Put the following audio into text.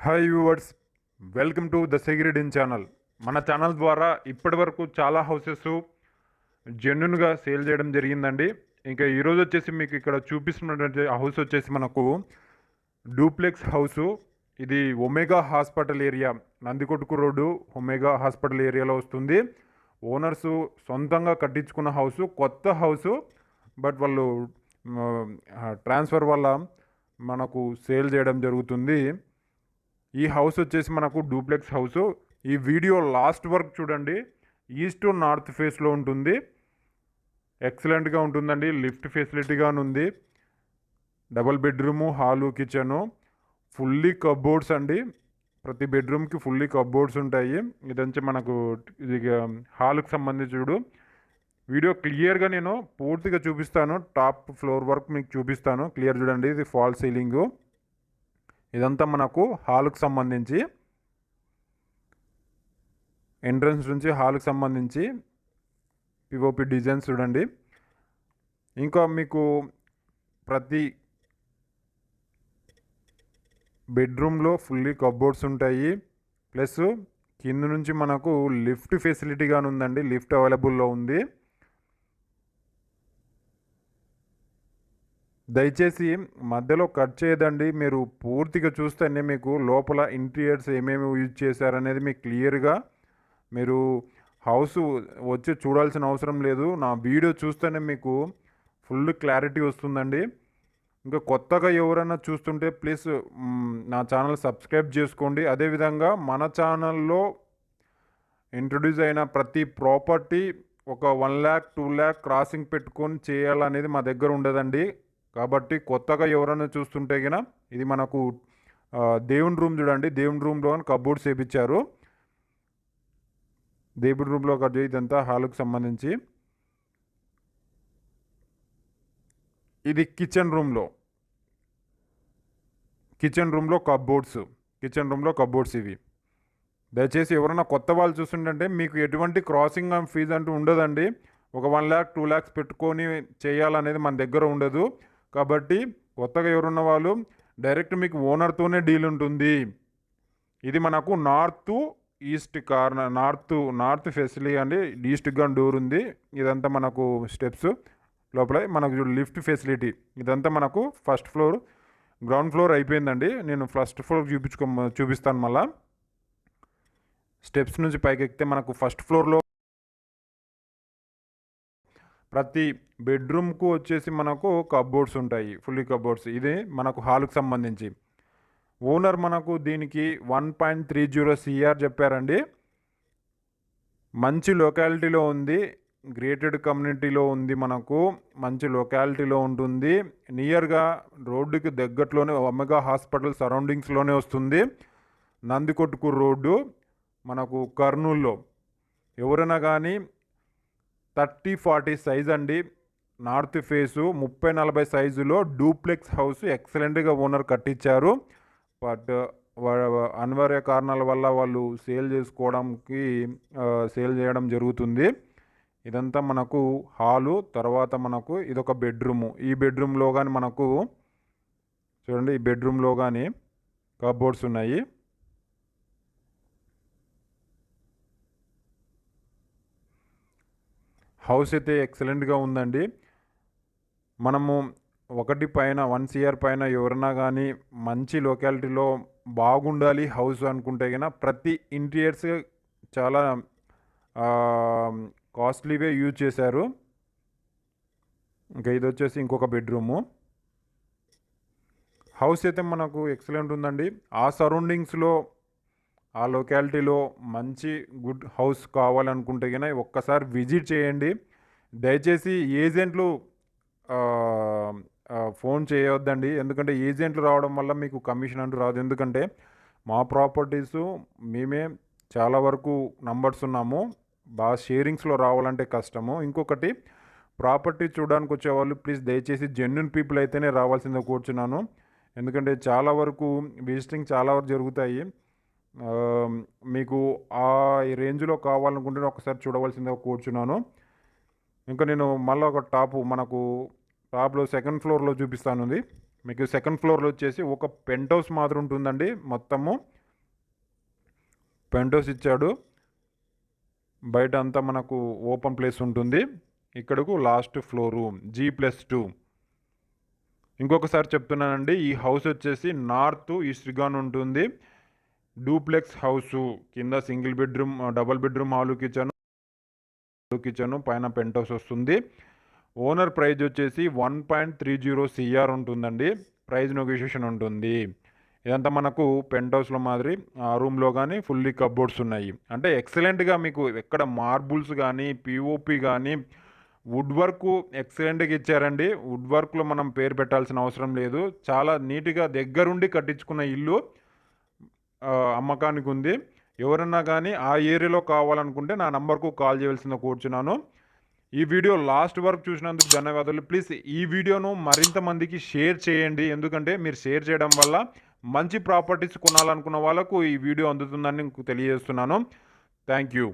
Hi viewers welcome to the సెగ్రిడిన్ channel మన channel ద్వారా ఇప్పటి వరకు చాలా హౌసెస్ జెన్యున్గా సేల్ చేయడం జరిగిందండి. ఇంకా ఈరోజు వచ్చేసి మీకు ఇక్కడ చూపిస్తున్నటువంటి హౌస్ వచ్చేసి మనకు డూప్లెక్స్ హౌసు ఇది ఒమేగా హాస్పిటల్ ఏరియా నందికొట్టుకు రోడ్డు ఒమేగా హాస్పిటల్ ఏరియాలో వస్తుంది. ఓనర్స్ సొంతంగా కట్టించుకున్న హౌసు కొత్త హౌసు బట్ వాళ్ళు ట్రాన్స్ఫర్ వల్ల మనకు సేల్ చేయడం జరుగుతుంది. ఈ హౌస్ వచ్చేసి మనకు డూప్లెక్స్ హౌస్ ఈ వీడియో లాస్ట్ వరకు చూడండి. ఈస్ట్ నార్త్ ఫేస్లో ఉంటుంది. ఎక్సలెంట్గా ఉంటుందండి. లిఫ్ట్ ఫెసిలిటీగా ఉంది. Double bedroom hall kitchen fully cupboards అండి. ప్రతి బెడ్రూమ్కి ఫుల్లీ కబ్బోర్డ్స్ ఉంటాయి. ఇదంచి మనకు ఇది హాల్కి సంబంధించి చూడు. వీడియో క్లియర్గా నేను పూర్తిగా చూపిస్తాను. టాప్ ఫ్లోర్ వర్క్ మీకు చూపిస్తాను. క్లియర్ చూడండి. ఇది ఫాల్ సీలింగు ఇదంతా మనకు హాల్కు సంబంధించి ఎంట్రన్స్ నుంచి హాల్కి సంబంధించి పిఓపి డిజైన్స్ చూడండి. ఇంకా మీకు ప్రతి బెడ్రూమ్లో ఫుల్లీ కబ్బోర్డ్స్ ఉంటాయి. ప్లస్ కింద నుంచి మనకు లిఫ్ట్ ఫెసిలిటీగా ఉందండి లిఫ్ట్ అవైలబుల్లో ఉంది. దయచేసి మధ్యలో కట్ చేయదండి. మీరు పూర్తిగా చూస్తేనే మీకు లోపల ఇంటీరియర్స్ ఏమేమి యూజ్ చేశారనేది మీకు క్లియర్గా మీరు హౌస్ వచ్చి చూడాల్సిన అవసరం లేదు. నా వీడియో చూస్తేనే మీకు ఫుల్ క్లారిటీ వస్తుందండి. ఇంకా కొత్తగా ఎవరైనా చూస్తుంటే ప్లీజ్ నా ఛానల్ సబ్స్క్రైబ్ చేసుకోండి. అదేవిధంగా మన ఛానల్లో ఇంట్రడ్యూస్ అయిన ప్రతి ప్రాపర్టీ ఒక one lakh two lakh crossing పెట్టుకొని చేయాలనేది మా దగ్గర ఉండదండి. కాబట్టి కొత్తగా ఎవరైనా చూస్తుంటే గిన ఇది మనకు దేవుని రూమ్ చూడండి. దేవుని రూమ్లో కబోర్డ్స్ వేయించారు దేవుడి రూమ్లో కట్ ఇదంతా హాల్కు సంబంధించి. ఇది కిచెన్ రూమ్లో. కిచెన్ రూమ్లో కబోర్డ్స్. కిచెన్ రూమ్లో కబోర్డ్స్ ఇవి. దయచేసి ఎవరైనా కొత్త వాళ్ళు చూస్తుంటే మీకు ఎటువంటి క్రాసింగ్ ఫీజు అంటూ ఉండదండి. ఒక వన్ ల్యాక్ టూ ల్యాక్స్ పెట్టుకొని చేయాలనేది మన దగ్గర ఉండదు. కాబట్టి కొత్తగా ఎవరున్న వాళ్ళు డైరెక్ట్ మీకు ఓనర్తోనే డీల్ ఉంటుంది. ఇది మనకు north east corner north north facility అండి ఈస్ట్గా డోర్ ఉంది. ఇదంతా మనకు స్టెప్స్ లోపల మనకు లిఫ్ట్ ఫెసిలిటీ. ఇదంతా మనకు ఫస్ట్ ఫ్లోర్ గ్రౌండ్ ఫ్లోర్ అయిపోయిందండి. నేను ఫస్ట్ ఫ్లోర్ చూపించుకో చూపిస్తాను మళ్ళా. స్టెప్స్ నుంచి పైకి ఎక్కితే మనకు ఫస్ట్ ఫ్లోర్లో ప్రతి బెడ్రూమ్కు వచ్చేసి మనకు కబోర్డ్స్ ఉంటాయి. ఫుల్లీ కబోర్డ్స్ ఇది మనకు హాల్కి సంబంధించి. ఓనర్ మనకు దీనికి one point three zero CR చెప్పారండి. మంచి లొకాలిటీలో ఉంది. గ్రేటెడ్ కమ్యూనిటీలో ఉంది మనకు. మంచి లొకాలిటీలో ఉంటుంది. నియర్గా రోడ్డుకి దగ్గరలోనే ఒమెగా హాస్పిటల్ సరౌండింగ్స్లోనే వస్తుంది. నందికొట్టుకు రోడ్డు మనకు కర్నూల్లో. ఎవరైనా కానీ థర్టీ ఫార్టీ సైజ్ అండి. నార్త్ ఫేసు ముప్పై నలభై సైజులో డూప్లెక్స్ హౌస్ ఎక్సలెంట్గా ఓనర్ కట్టించారు. బట్ అనివార్య కారణాల వల్ల వాళ్ళు సేల్ చేసుకోవడానికి సేల్ చేయడం జరుగుతుంది. ఇదంతా మనకు హాలు తర్వాత మనకు ఇదొక బెడ్రూము. ఈ బెడ్రూమ్లో కానీ మనకు చూడండి ఈ బెడ్రూమ్లో కానీ కబోర్డ్స్ ఉన్నాయి. హౌస్ అయితే ఎక్సలెంట్గా ఉందండి. మనము ఒకటి పైన వన్ సిఆర్ పైన ఎవరైనా కానీ మంచి లొకాలిటీలో బాగుండాలి హౌస్ అనుకుంటే కనుక ప్రతి ఇంటీరియర్స్ చాలా కాస్ట్లీవే యూజ్ చేశారు. ఇంకా ఇది వచ్చేసి ఇంకొక బెడ్రూము. హౌస్ అయితే మనకు ఎక్సలెంట్ ఉందండి. ఆ సరౌండింగ్స్లో ఆ లొకాలిటీలో మంచి గుడ్ హౌస్ కావాలనుకుంటే కనుక ఒక్కసారి విజిట్ చేయండి. దయచేసి ఏజెంట్లు ఫోన్ చేయవద్దండి ఎందుకంటే ఏజెంట్లు రావడం వల్ల మీకు కమిషన్ అంటూ రాదు. ఎందుకంటే మా ప్రాపర్టీస్ మేమే చాలా వరకు నంబర్స్ ఉన్నాము. బాగా షేరింగ్స్లో రావాలంటే కష్టము. ఇంకొకటి ప్రాపర్టీ చూడడానికి వచ్చేవాళ్ళు ప్లీజ్ దయచేసి జెన్యున్ పీపుల్ అయితేనే రావాల్సిందే కూర్చున్నాను. ఎందుకంటే చాలా వరకు విజిటింగ్ చాలా వరకు జరుగుతాయి. మీకు ఆ రేంజ్లో కావాలనుకుంటే ఒకసారి చూడవలసిందిగా కూర్చున్నాను. ఇంకా నేను మళ్ళీ ఒక టాపు మనకు టాప్లో సెకండ్ ఫ్లోర్లో చూపిస్తాను మీకు సెకండ్ ఫ్లోర్లో వచ్చేసి ఒక పెంట్ హౌస్ మాత్రం ఉంటుందండి మొత్తము. పెంట్ హౌస్ ఇచ్చాడు. బయట అంతా మనకు ఓపెన్ ప్లేస్ ఉంటుంది. ఇక్కడకు last floor G plus two. ఇంకొకసారి చెప్తున్నానండి ఈ హౌస్ వచ్చేసి నార్త్ ఈస్ట్గాన్ ఉంటుంది. డూప్లెక్స్ హౌస్ కింద single bedroom double bedroom hall kitchen kitchen పైన పెంట్ హౌస్ వస్తుంది. ఓనర్ ప్రైజ్ వచ్చేసి one point three zero CR ఉంటుందండి. ప్రైజ్ నెగోషియేషన్ ఉంటుంది. ఇదంతా మనకు పెంట్ హౌస్లో మాదిరి ఆ రూమ్లో కానీ ఫుల్లీ కబోర్డ్స్ ఉన్నాయి. అంటే ఎక్సలెంట్గా మీకు ఎక్కడ మార్బుల్స్ కానీ పిఓపి కానీ వుడ్ వర్క్ ఎక్సలెంట్గా ఇచ్చారండి. వుడ్ వర్క్లో మనం పేరు పెట్టాల్సిన అవసరం లేదు. చాలా నీట్గా దగ్గరుండి కట్టించుకున్న ఇల్లు. అమ్మకానికి ఉంది ఎవరన్నా కానీ ఆ ఏరియాలో కావాలనుకుంటే నా నంబర్కు కాల్ చేయవలసిందో కూర్చున్నాను. ఈ వీడియో లాస్ట్ వరకు చూసినందుకు ధన్యవాదాలు. ప్లీజ్ ఈ వీడియోను మరింత మందికి షేర్ చేయండి. ఎందుకంటే మీరు షేర్ చేయడం వల్ల మంచి ప్రాపర్టీస్ కొనాలనుకున్న వాళ్ళకు ఈ వీడియో అందుతుందని తెలియజేస్తున్నాను. Thank you.